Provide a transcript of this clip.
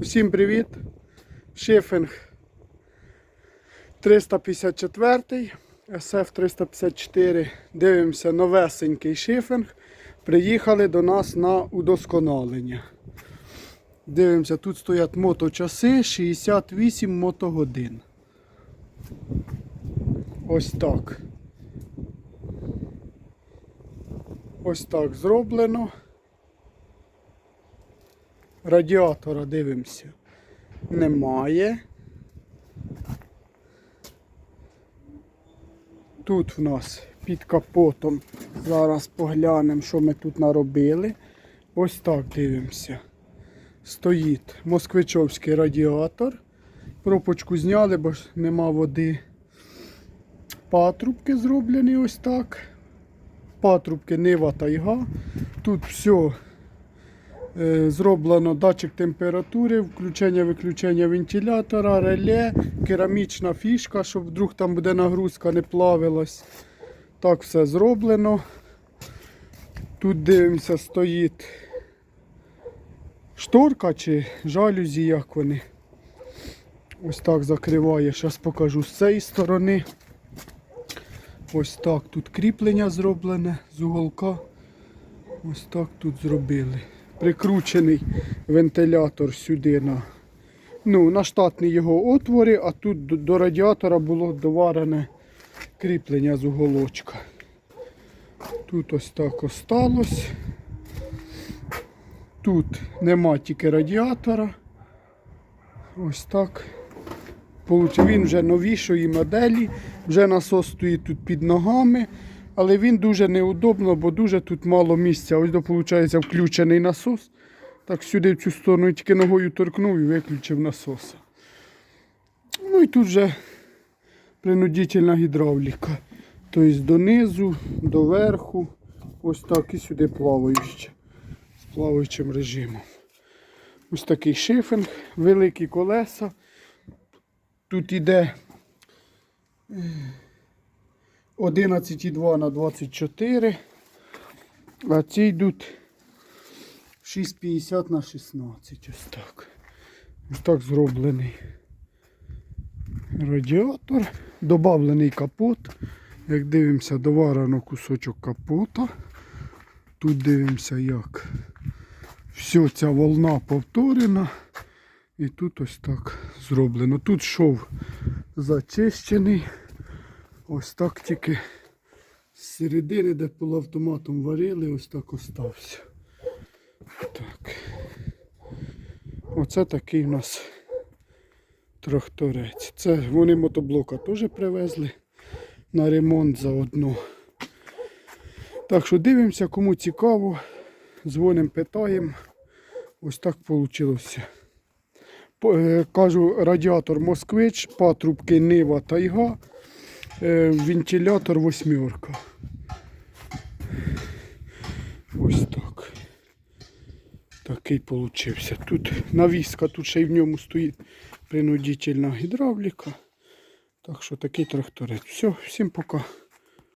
Усім привіт! Шифінг 354, SF 354. Дивимося новесенький шифінг. Приїхали до нас на удосконалення. Дивимося, тут стоять моточаси 68 мотогодин. Ось так. Ось так зроблено. Радіатора дивимося. Немає. Тут в нас під капотом. Зараз поглянемо, що ми тут наробили. Ось так дивимося. Стоїть москвичовський радіатор. Пропочку зняли, бо ж нема води. Патрубки зроблені ось так. Патрубки Нива Тайга. Тут все Зроблено датчик температури, включення-виключення вентилятора, реле, керамічна фішка, щоб вдруг там буде нагрузка, не плавилась. Так все зроблено. Тут дивимося, стоїть шторка чи жалюзі, як вони. Ось так закриває. Зараз покажу з цієї сторони. Ось так тут кріплення зроблене з уголка. Ось так тут зробили прикручений вентилятор сюди на ну, на штатні його отвори, а тут до, радіатора було доварене кріплення з уголочка. Тут ось так осталось. Тут нема тільки радіатора. Ось так. Він вже новішої моделі, вже насос стоїть тут під ногами. Але він дуже неудобно, бо дуже тут мало місця. Ось виходить, включений насос. Так сюди в цю сторону тільки ногою торкнув і виключив насоса. Ну і тут вже принудительна гідравліка. Тобто донизу, до верху, ось так і сюди плаваюче. З плаваючим режимом. Ось такий шифинг, великі колеса. Тут іде 11,2 на 24, а ці йдуть 6,50 на 16. Ось так. Ось так зроблений радіатор, добавлений капот. Як дивимося, доварено кусочок капота. Тут дивимося, як все ця волна повторена. І тут ось так зроблено. Тут шов зачищений. Ось так тільки з середини, де полуавтоматом варили, ось так остався. Так. Оце такий у нас тракторець. Це вони мотоблока теж привезли на ремонт заодно. Так що дивимося, кому цікаво. Дзвонимо, питаємо. Ось так вийшло. Е, Кажу, радіатор Москвич, патрубки Нива Тайга. Е, вентилятор восьмерка. Ось так. Такий получився. Тут навіска, тут ще й в ньому стоїть принудительна гідравліка. Так що такий тракторець. Все, всім пока.